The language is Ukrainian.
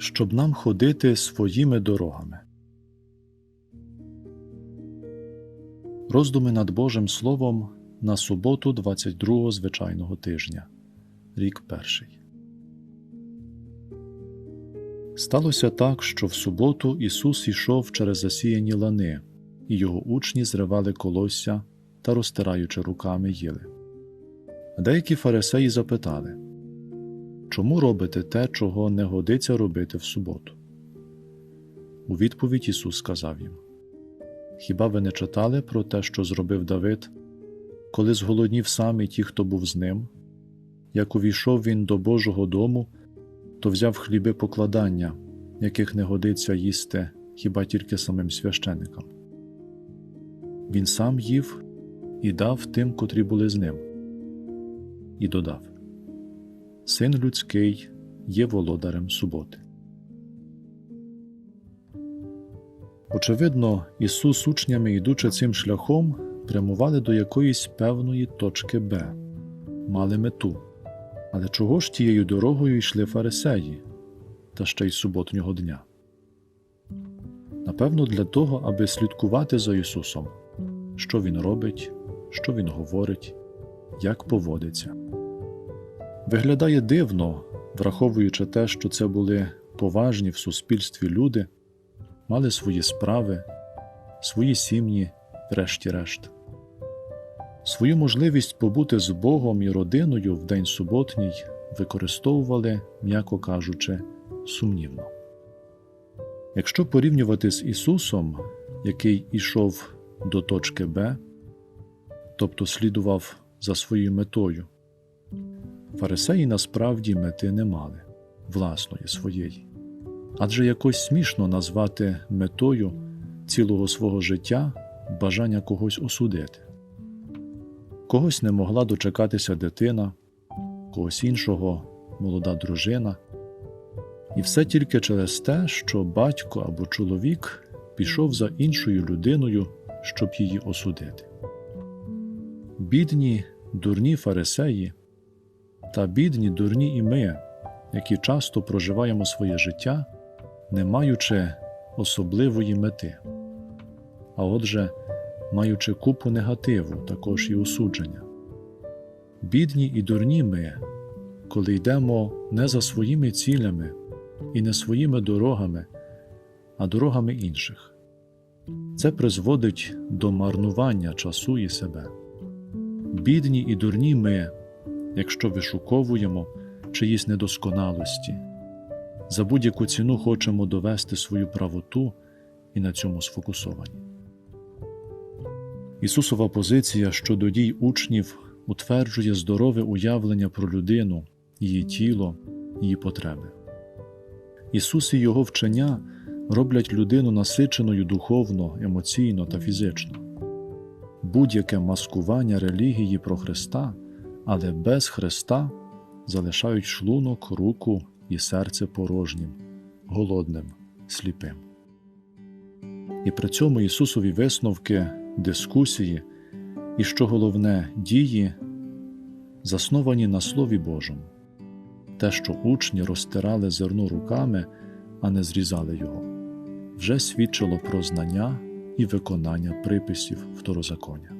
щоб нам ходити своїми дорогами. Роздуми над Божим Словом на суботу 22 звичайного тижня, рік перший. Сталося так, що в суботу Ісус ішов через засіяні лани, і його учні зривали колосся та, розтираючи руками, їли. Деякі фарисеї запитали Чому робите те, чого не годиться робити в суботу? У відповідь Ісус сказав їм Хіба ви не читали про те, що зробив Давид, коли зголоднів сам і ті, хто був з ним? Як увійшов він до Божого дому, то взяв хліби покладання, яких не годиться їсти хіба тільки самим священикам. Він сам їв і дав тим, котрі були з ним, і додав Син людський є володарем суботи. Очевидно, Ісус учнями, йдучи цим шляхом, прямували до якоїсь певної точки Б, мали мету. Але чого ж тією дорогою йшли фарисеї, та ще й суботнього дня? Напевно, для того, аби слідкувати за Ісусом, що Він робить, що Він говорить, як поводиться. Виглядає дивно, враховуючи те, що це були поважні в суспільстві люди, мали свої справи, свої сім'ї, врешті-решт. Свою можливість побути з Богом і родиною в день суботній використовували, м'яко кажучи, сумнівно. Якщо порівнювати з Ісусом, який ішов до точки Б, тобто слідував за своєю метою, фарисеї насправді мети не мали власної своєї. Адже якось смішно назвати метою цілого свого життя бажання когось осудити. Когось не могла дочекатися дитина, когось іншого молода дружина, і все тільки через те, що батько або чоловік пішов за іншою людиною, щоб її осудити. Бідні, дурні фарисеї та бідні, дурні і ми, які часто проживаємо своє життя, не маючи особливої мети, а отже, маючи купу негативу, також і осудження. Бідні і дурні ми, коли йдемо не за своїми цілями і не своїми дорогами, а дорогами інших. Це призводить до марнування часу і себе. Бідні і дурні ми, якщо вишуковуємо чиїсь недосконалості, за будь-яку ціну хочемо довести свою правоту і на цьому сфокусовані. Ісусова позиція щодо дій учнів утверджує здорове уявлення про людину, її тіло, її потреби. Ісус і Його вчення роблять людину насиченою духовно, емоційно та фізично. Будь-яке маскування релігії про Христа, але без Христа залишають шлунок, руку і серце порожнім, голодним, сліпим. І при цьому Ісусові висновки, дискусії і, що головне, дії засновані на Слові Божому, те, що учні розтирали зерно руками, а не зрізали його, вже свідчило про знання і виконання приписів второзаконня.